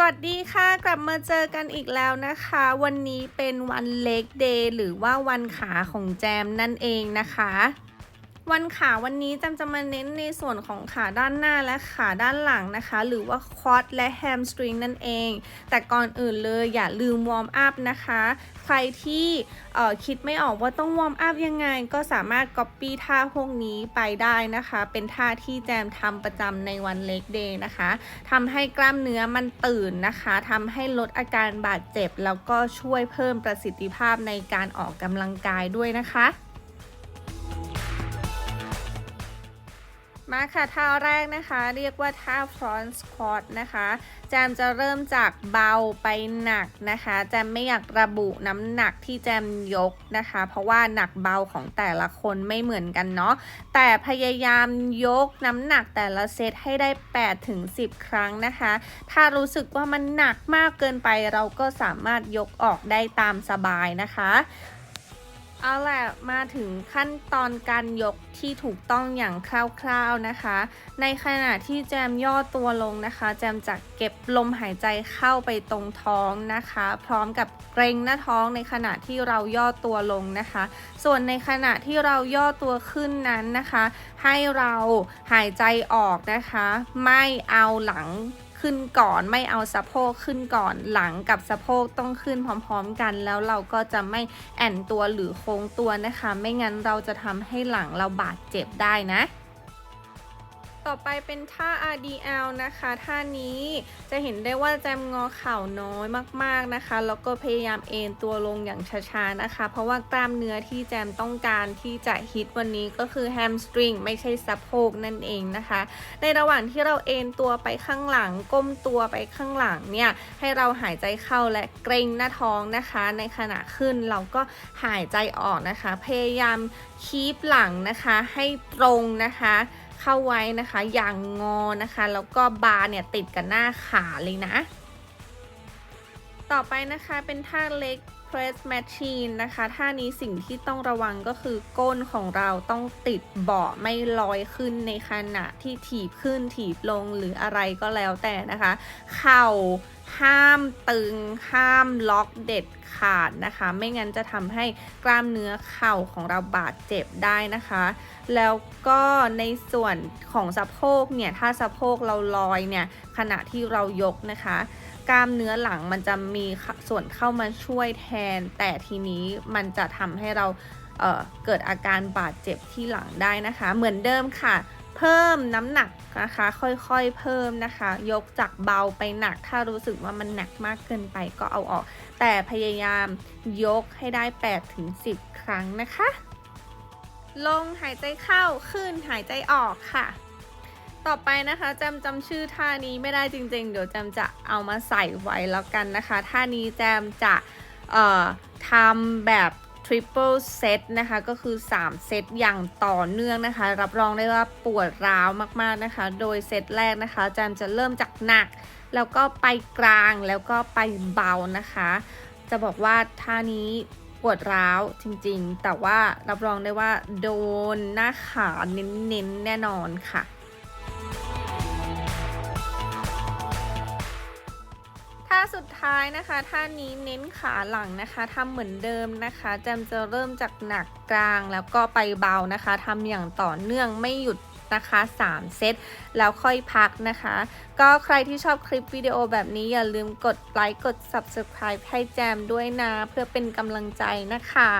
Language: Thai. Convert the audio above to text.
วัสดีค่ะกลับมาเจอกันอีกแล้วนะคะ วันนี้เป็นวันเล็กเดย์หรือว่าวันขาของแจมนั่นเองนะคะ วันขาวันนี้แจมจะมาเน้นในส่วนของขาด้านหน้าและขาด้านหลังนะคะ หรือว่าควอดและแฮมสตริงนั่นเอง แต่ก่อนอื่นเลยอย่าลืมวอร์มอัพนะคะ ใครที่คิดไม่ออกว่าต้องวอร์มอัพยังไง ก็สามารถก๊อปปี้ท่าพวกนี้ไปได้นะคะ เป็นท่าที่แจมทำประจำในวันเล็กเดย์นะคะทำให้กล้ามเนื้อมันตื่นนะคะทำให้ลดอาการบาดเจ็บ แล้วก็ช่วยเพิ่มประสิทธิภาพในการออกกำลังกายด้วยนะคะ มาค่ะท่าแรกนะคะ เรียกว่าท่า front squat นะคะ แจมจะเริ่มจากเบาไปหนักนะคะ แจมไม่อยากระบุน้ำหนักที่แจมยกนะคะ เพราะว่าหนักเบาของแต่ละคนไม่เหมือนกันเนาะแต่พยายามยกน้ำหนักแต่ละเซตให้ได้8ถึง10 ครั้งนะคะ ถ้ารู้สึกว่ามันหนักมากเกินไปเราก็สามารถยกออกได้ตามสบายนะคะ เอาแหละมาถึงขั้นตอนการยกที่ถูกต้องอย่างคร่าวๆนะคะ ในขณะที่แจมย่อตัวลงนะคะ แจมจะเก็บลมหายใจเข้าไปตรงท้องนะคะ พร้อมกับเกรงหน้าท้องในขณะที่เราย่อตัวลงนะคะ ส่วนในขณะที่เราย่อตัวขึ้นนั้นนะคะ ให้เราหายใจออกนะคะ ไม่เอาหลัง ขึ้นก่อนไม่เอาสะโพกขึ้นก่อนหลังกับสะโพกต้องขึ้นพร้อมๆกัน แล้วเราก็จะไม่แอนตัวหรือโค้งตัวนะคะ ไม่งั้นเราจะทำให้หลังเราบาดเจ็บได้นะ ต่อไปเป็นท่า RDL นะคะ ท่านี้จะเห็นได้ว่าแจมงอเข่าน้อยมากๆนะคะ แล้วก็พยายามเอนตัวลงอย่างช้าๆนะคะ เพราะว่ากล้ามเนื้อที่แจมต้องการที่จะฮิตวันนี้ก็คือแฮมสตริงไม่ใช่สะโพกนั่นเองนะคะ ในระหว่างที่เราเอนตัวไปข้างหลัง ก้มตัวไปข้างหลังเนี่ยให้เราหายใจเข้าและเกรงหน้าท้องนะคะ ในขณะขึ้นเราก็หายใจออกนะคะ พยายามคีบหลังนะคะให้ตรงนะคะ เข้าไว้นะคะ อย่างงอนะคะ แล้วก็บาร์เนี่ยติดกับหน้าขาเลยนะ ต่อไปนะคะเป็นท่าเล็ก press machine นะคะ ท่านี้สิ่งที่ต้องระวังก็คือก้นของเราต้องติดเบาะไม่ลอยขึ้นในขณะที่ถีบขึ้นถีบลงหรืออะไรก็แล้วแต่นะคะ เข่า ห้ามตึงห้ามล็อกเด็ดขาดนะคะ ไม่งั้นจะทำให้กล้ามเนื้อเข่าของเราบาดเจ็บได้นะคะ แล้วก็ในส่วนของสะโพกเนี่ยถ้าสะโพกเราลอยเนี่ยขณะที่เรายกนะคะกล้ามเนื้อหลังมันจะมีส่วนเข้ามาช่วยแทน แต่ทีนี้มันจะทำให้เราเเกิดอาการบาดเจ็บที่หลังได้นะคะ เหมือนเดิมค่ะ เพิ่มน้ำหนักนะคะ ค่อยๆเพิ่มนะคะ ยกจากเบาไปหนัก ถ้ารู้สึกว่ามันหนักมากเกินไปก็เอาออก แต่พยายามยกให้ได้8ถึง10 ครั้งนะคะ ลงหายใจเข้าขึ้นหายใจออกค่ะ ต่อไปนะคะแจมจำชื่อท่านี้ไม่ได้จริงๆ เดี๋ยวแจมจะเอามาใส่ไว้แล้วกันนะคะ ท่านี้แจมจะทำแบบ triple set นะคะ ก็คือ 3 เซตอย่างต่อเนื่องนะคะ รับรองได้ว่าปวดร้าวมากๆนะคะ โดยเซตแรกนะคะแจมจะเริ่มจากหนัก แล้วก็ไปกลางแล้วก็ไปเบานะคะ จะบอกว่าท่านี้ปวดร้าวจริงๆ แต่ว่ารับรองได้ว่าโดนหน้าขาเน้นๆแน่นอนค่ะ ท่าสุดท้ายนะคะท่านี้เน้นขาหลังนะคะทำเหมือนเดิมนะคะแจมจะเริ่มจากหนักกลางแล้วก็ไปเบานะคะทำอย่างต่อเนื่องไม่หยุดนะคะ3เซตแล้วค่อยพักนะคะ ก็ใครที่ชอบคลิปวิดีโอแบบนี้อย่าลืมกดไลค์กด Subscribe ให้แจมด้วยนะ เพื่อเป็นกำลังใจนะคะ